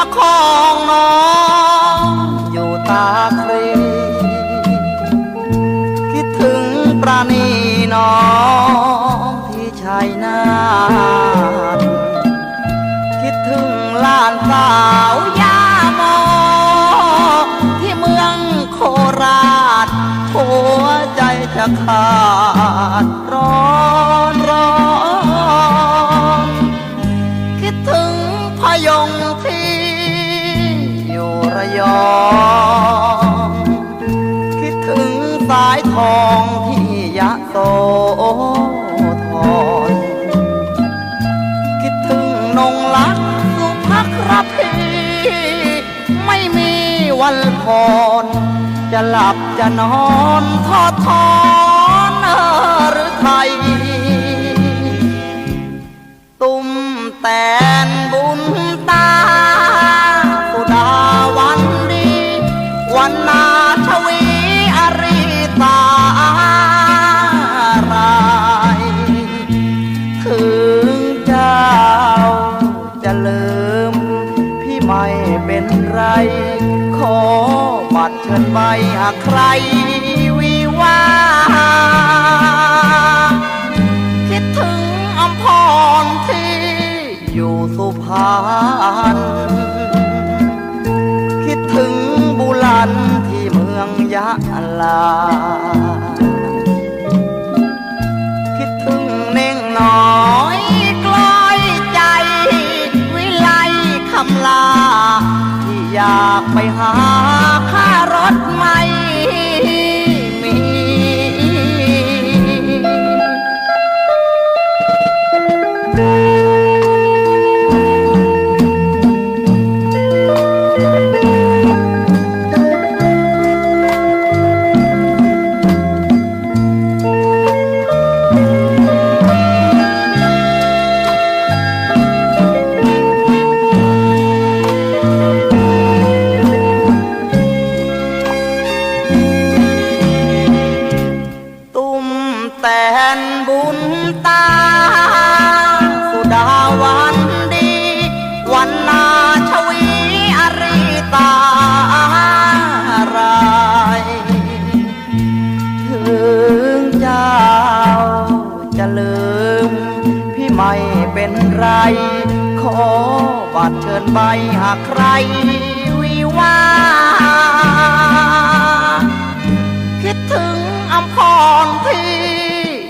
ระคองน้องอยู่ตาครีคิดถึงประนีน้องที่ชายนาทคิดถึงล้านสาวยาโมที่เมืองโคราชหัวใจจะขาดร้อนร้อน คิดถึงพยองที่ ระยอง คิดถึงสายทองที่ยะโสธรคิดถึงนงลักสุภักรพีไม่มีวันพรจะหลับจะนอนทอดทอนเออหรือไทย ตุ้มแตน บัตรเชิญใบหากใครวิวาคิดถึงอมพรที่อยู่สุพรรณคิดถึงบุลันที่เมืองยะลา ไม่เป็นไร ขอบัตรเชิญใบหากใครวิวาคิดถึงอำพรที่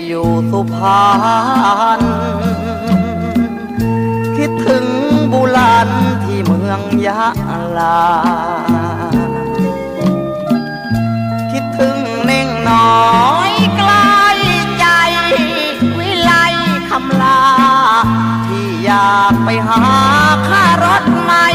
อยู่สุพรรณคิดถึงบุลันที่เมืองยะลาากไปหาค่ารถใหม่